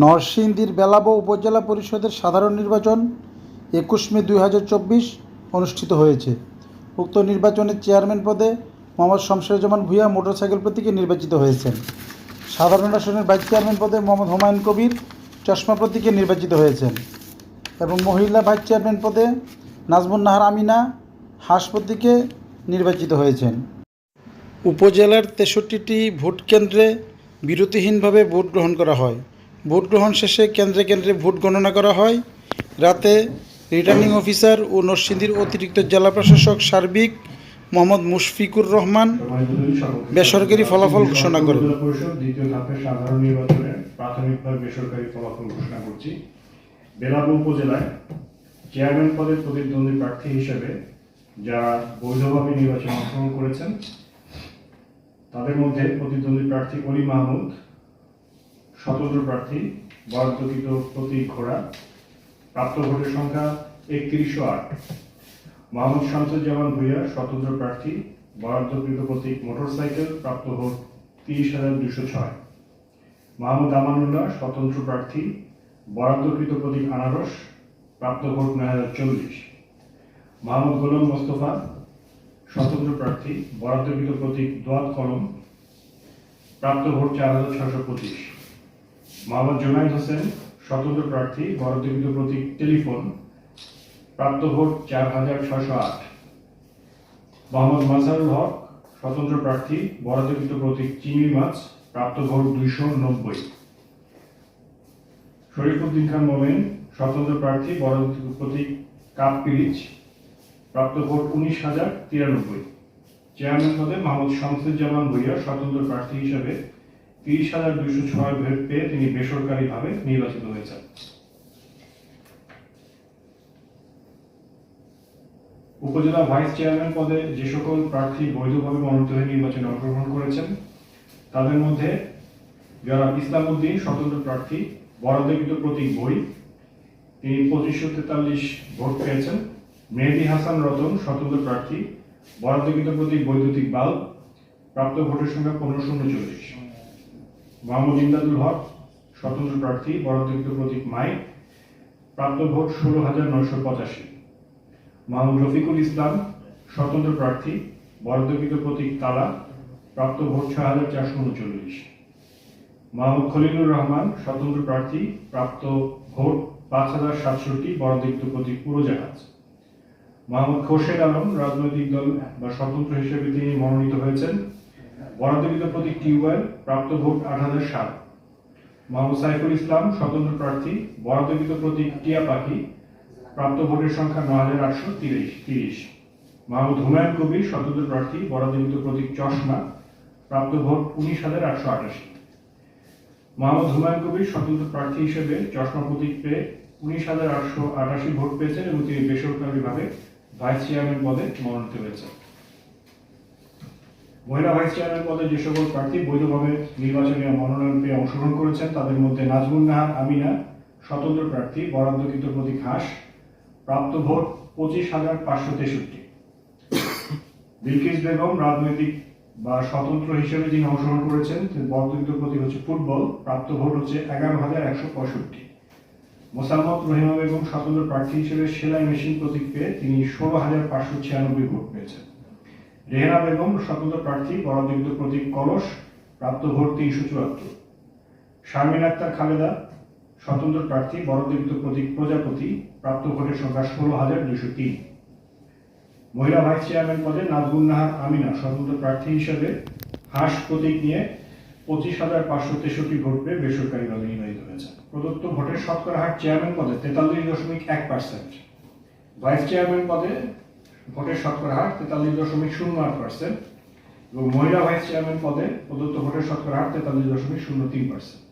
নরসিংদীর বেলাবো উপজেলা পরিষদের সাধারণ নির্বাচন একুশ মে দুই হাজার চব্বিশ অনুষ্ঠিত হয়েছে। উক্ত নির্বাচনে চেয়ারম্যান পদে মোহাম্মদ শমশেরজামান ভূঁইয়া মোটরসাইকেল প্রতীকে নির্বাচিত হয়েছেন। সাধারণ আসনের ভাইস চেয়ারম্যান পদে মোহাম্মদ হুমায়ুন কবির চশমা প্রতীকে নির্বাচিত হয়েছেন এবং মহিলা ভাইস চেয়ারম্যান পদে নাজমুন নাহার আমিনা হাঁস প্রতীকে নির্বাচিত হয়েছেন। উপজেলার তেষট্টিটি ভোট কেন্দ্রে বিরতিহীনভাবে ভোট গ্রহণ করা হয়। ভোট গ্রহণ শেষে কেন্দ্রে কেন্দ্রে ভোট গণনা করা হয় রাতে রিটার্নিং অফিসার ও নরসিংদীর অতিরিক্ত জেলা প্রশাসক সার্বিক মোহাম্মদ মুশফিকুর রহমান বেসরকারি ফলাফল ঘোষণা করেন। বেলাবু উপজেলায় চেয়ারম্যান পদে প্রতিদ্বন্দ্বী প্রার্থী হিসেবে যারা বৈধভাবে নির্বাচনে অংশগ্রহণ করেছেন, তাদের মধ্যে প্রতিদ্বন্দ্বী প্রার্থী অলি মাহমুদ স্বতন্ত্র প্রার্থী বরাদ্দকৃত প্রতীক ঘোড়া, প্রাপ্ত ভোটের সংখ্যা একত্রিশশো আট। মোহাম্মদ শামসুজ্জামান ভূঁইয়া, স্বতন্ত্র প্রার্থী বরাদ্দকৃত প্রতীক মোটরসাইকেল, প্রাপ্ত ভোট তিরিশ হাজার দুশো ছয়। মাহমুদ আমানুল্লাহ, স্বতন্ত্র প্রার্থী বরাদ্দকৃত প্রতীক আনারস, প্রাপ্ত ভোট নয় হাজার চল্লিশ। মাহমুদ গোলাম মোস্তফা, স্বতন্ত্র প্রার্থী বরাদ্দকৃত প্রতীক দোয়াত কলম, প্রাপ্ত ভোট চার হাজার ছশো পঁচিশ। মোহাম্মদ জুনাইদ হোসেন, স্বতন্ত্র প্রার্থী বরাদ্দকৃত প্রতীক, টেলিফোন। প্রাপ্ত ভোট চার হাজার ছশো আট। মোহাম্মদ মাসারুল হক, স্বতন্ত্র প্রার্থী বরাদ্দকৃত প্রতীক, চিংড়ি মাছ, প্রাপ্ত ভোট দুইশো নব্বই। শরীফুদ্দিন খান মোমেন, স্বতন্ত্র প্রার্থী বরাদ্দকৃত প্রতীক, কাপ পিরিচ। প্রাপ্ত ভোট উনিশ হাজার তিরানব্বই। চেয়ারম্যান পদে মোহাম্মদ শামসুজ্জামান ভুইয়া, স্বতন্ত্র প্রার্থী হিসেবে তিরিশ হাজার দুইশো ছয় ভোট পেয়ে তিনি বেসরকারিভাবে নির্বাচিত হয়েছেন। উপজেলা ভাইস চেয়ারম্যান পদে যে সকল প্রার্থী বৈধভাবে মনোনীত হয়ে নির্বাচনে অংশগ্রহণ করেছেন, তাদের মধ্যে যারা ইসলামউদ্দিন স্বতন্ত্র প্রার্থী বরাদ্দকৃত প্রতীক বই, তিনি পঁচিশশো তেতাল্লিশ ভোট পেয়েছেন। মেহেদি হাসান রতন স্বতন্ত্র প্রার্থী বরাদ্দকৃত প্রতীক বৈদ্যুতিক বাল্ব, প্রাপ্ত ভোটের সংখ্যা পনেরোশো উনচল্লিশ মোহাম্মদ ইমদাদুল হক, স্বতন্ত্র প্রার্থী, বরাদ্দকৃত প্রতীক মাইক, প্রাপ্ত ভোট ষোলো হাজার নয়শো পঁচাশি। মোহাম্মদ রফিকুল ইসলাম, স্বতন্ত্র প্রার্থী, বরাদ্দকৃত প্রতীক তালা, প্রাপ্ত ভোট ছয় হাজার চারশো উনচল্লিশ। মোহাম্মদ খলিলুর রহমান, স্বতন্ত্র প্রার্থী, প্রাপ্ত ভোট পাঁচ হাজার সাতষট্টি, বরাদ্দকৃত প্রতীক পুরোজাহাজ মোহাম্মদ খোরশেদ আলম, রাজনৈতিক দল বা স্বতন্ত্র হিসেবে তিনি মনোনীত হয়েছেন। বরাদ্দকৃত প্রতীক টিউবওয়েল প্রাপ্ত ভোট আট হাজার সাত। মোহাম্মদ সাইফুল ইসলাম, স্বতন্ত্র প্রার্থী বরাদ্দকৃত প্রতীক টিয়া পাখি, প্রাপ্ত ভোটের সংখ্যা নয় হাজার আটশো তিরিশ তিরিশ। মাহমুদ হুমায়ুন কবির, স্বতন্ত্র প্রার্থী বরাদ্দকৃত প্রতীক চশমা, প্রাপ্ত ভোট উনিশ হাজার আটশো আটাশি। মাহমুদ হুমায়ুন কবির, স্বতন্ত্র প্রার্থী হিসেবে চশমা প্রতীক পেয়ে উনিশ হাজার আটশো আটাশি ভোট পেয়েছেন এবং তিনি বেসরকারিভাবে ভাইস চেয়ারম্যান পদে মনোনীত হয়েছেন। মহিলা ভাইস চেয়ারম্যান পদে যে সকল প্রার্থী বৈধভাবে নির্বাচনে মনোনয়ন পেয়ে অংশগ্রহণ করেছেন, তাদের মধ্যে নাজমুন নাহার, আমিনা, স্বতন্ত্র প্রার্থী, বরাদ্দকৃত প্রতীক হাঁস, প্রাপ্ত ভোট পঁচিশ হাজার পাঁচশো তেষট্টি। বিলকিস বেগম রাজনৈতিক বা স্বতন্ত্র হিসেবে যিনি অংশগ্রহণ করেছেন বরাদ্দকৃত প্রতীক হচ্ছে ফুটবল, প্রাপ্ত ভোট হচ্ছে এগারো হাজার একশো পঁয়ষট্টি। মোসাম্মদ রহিমা বেগম স্বতন্ত্র প্রার্থী হিসেবে সেলাই মেশিন প্রতীক পেয়ে তিনি ষোলো হাজার পাঁচশো ছিয়ানব্বই ভোট পেয়েছেন। রেহেনা বেগম, স্বতন্ত্র প্রার্থী, বরাদ্দকৃত প্রতীক কলস, প্রাপ্ত ভোট তিনশো চুয়াত্তর। শারমিন আক্তার খালেদা, স্বতন্ত্র প্রার্থী, বরাদ্দকৃত প্রতীক প্রজাপতি, প্রাপ্ত ভোটের সংখ্যা ষোলো হাজার দুশো তিন। মহিলা ভাইস চেয়ারম্যান পদে নাজগুন নাহার আমিনা, স্বতন্ত্র প্রার্থী হিসেবে হাঁস প্রতীক নিয়ে পঁচিশ হাজার পাঁচশো তেষট্টি ভোট পেয়ে বেসরকারিভাবে নির্বাচিত হয়েছে প্রদত্ত ভোটের শতকরা হার চেয়ারম্যান পদে তেতাল্লিশ দশমিক এক পার্সেন্ট। ভাইস চেয়ারম্যান পদে ভোটের শতকরা তেতাল্লিশ দশমিক শূন্য আট পার্সেন্ট এবং মহিলা ভাইস চেয়ারম্যান পদে প্রদত্ত ভোটের শতকরা তেতাল্লিশ দশমিক শূন্য তিন পার্সেন্ট।